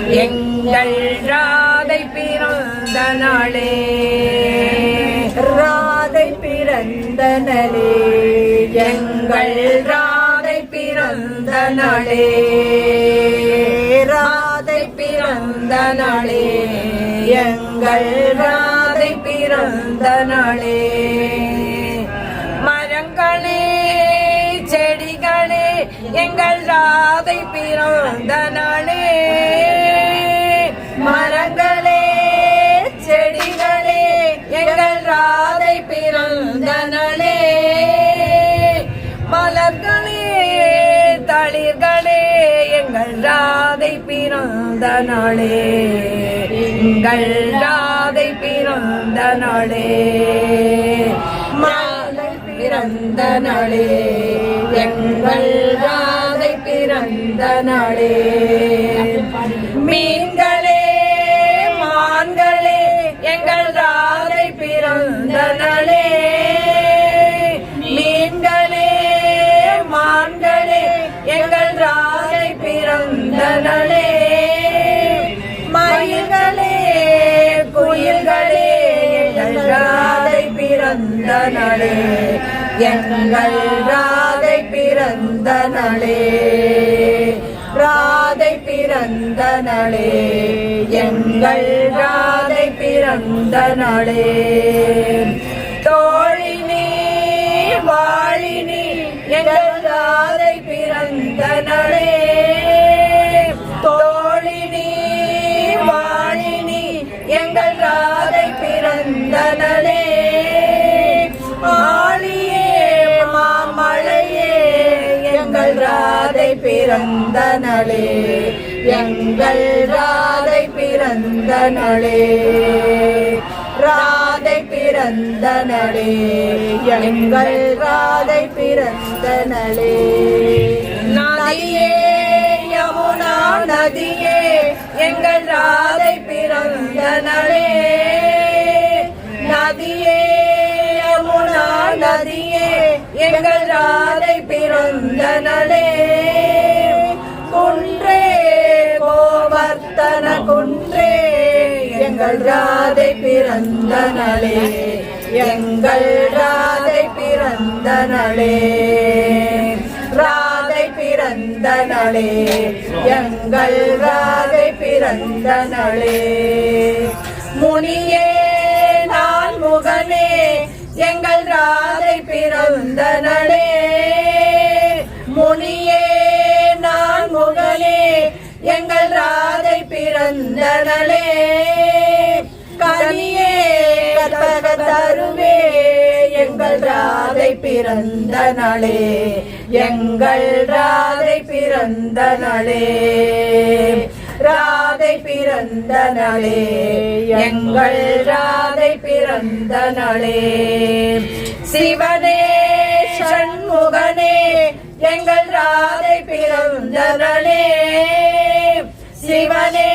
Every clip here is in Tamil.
எங்கள் ராதை பிறந்த நாளே. ராதை பிறந்த நலே எங்கள் ராதை பிறந்த நாளே. ராதை பிறந்த நாளே. எங்கள் ராதை பிறந்த நாளே. மரங்களே செடிகளே எங்கள் ராதை பிறந்த நாளே. பிறந்த நாளே. எங்கள் ராதை பிறந்த நாளே. மாலை பிறந்த நாளே. எங்கள் ராதை பிறந்த நாளே. மீன்களே பிறந்த நளே எங்கள் ராதை பிறந்த நளே ராதை பிறந்த நளே எங்கள் ராதை பிறந்த நளே தோழினி வாழினி எங்கள் ராதை பிறந்த நளே ராதை பிறந்த நளே எங்கள் ராதை பிறந்த நளே ராதை பிறந்த நளே எங்கள் ராதை பிறந்த நளே நதியே யமுனா நதியே எங்கள் ராதை பிறந்த நளே நதியே யமுனா நதியே எங்கள் ராதை பிறந்த குன்றே கோவர்த்தன குன்றே. எங்கள் ராதை பிறந்த எங்கள் ராதை பிறந்த ராதை பிறந்த எங்கள் ராதை பிறந்த முனியே நான் முகனே எங்கள் ராதை கடலே கனியே கற்பக தருவே எங்கள் ராதை பிறந்த நாளே எங்கள் ராதை பிறந்த நாளே. ராதை பிறந்த நாளே எங்கள் ராதை பிறந்த நாளே. சிவனே சண்முகனே எங்கள் ராதை பிறந்த நாளே. சிவனே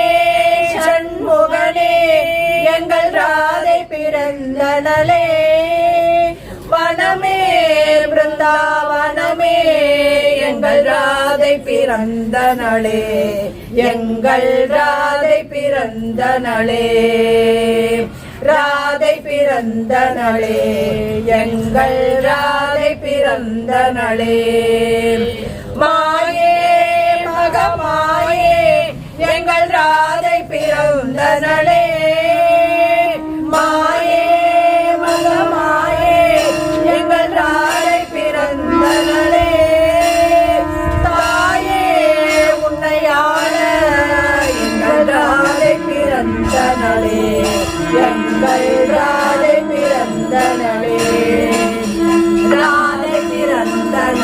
பிறந்த நளே எங்கள் ராதை பிறந்த நளே ராதை பிறந்த நளே எங்கள் ராதை பிறந்த நளே மாயே மகமாயே எங்கள் ராதை பிறந்த நளே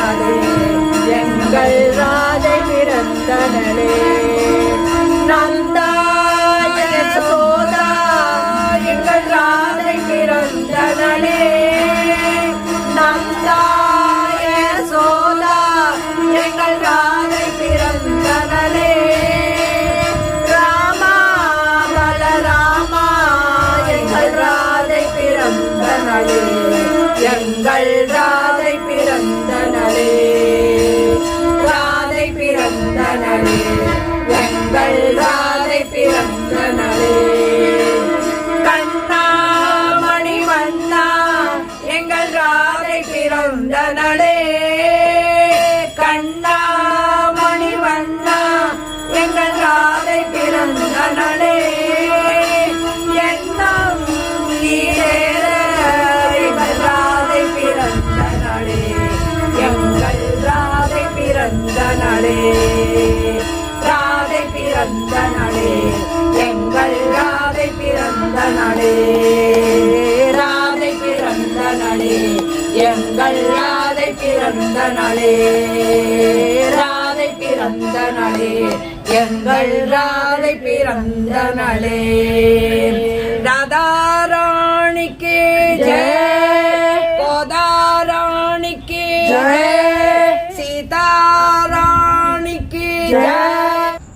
நாடே எங்கள் ராதை பிறந்தனே நந்தாய சோதா எங்கள் ராதை பிறந்தனே நந்தாய சோதா எங்கள் ராதை பிறந்த நாளே ராமா பலராமா எங்கள் ராதை பிறந்தனே எங்கள் ராதை பிறந்தனளே ராதை பிறந்தனளே எங்கள் ராதை பிறந்தனளே ராதை பிறந்தனளே எங்கள் ராதை பிறந்தனளே ராதாராணிக்கு ஜெய். கோதாராணிக்கு ஜெய். சீதாராணிக்கு ஜெய்.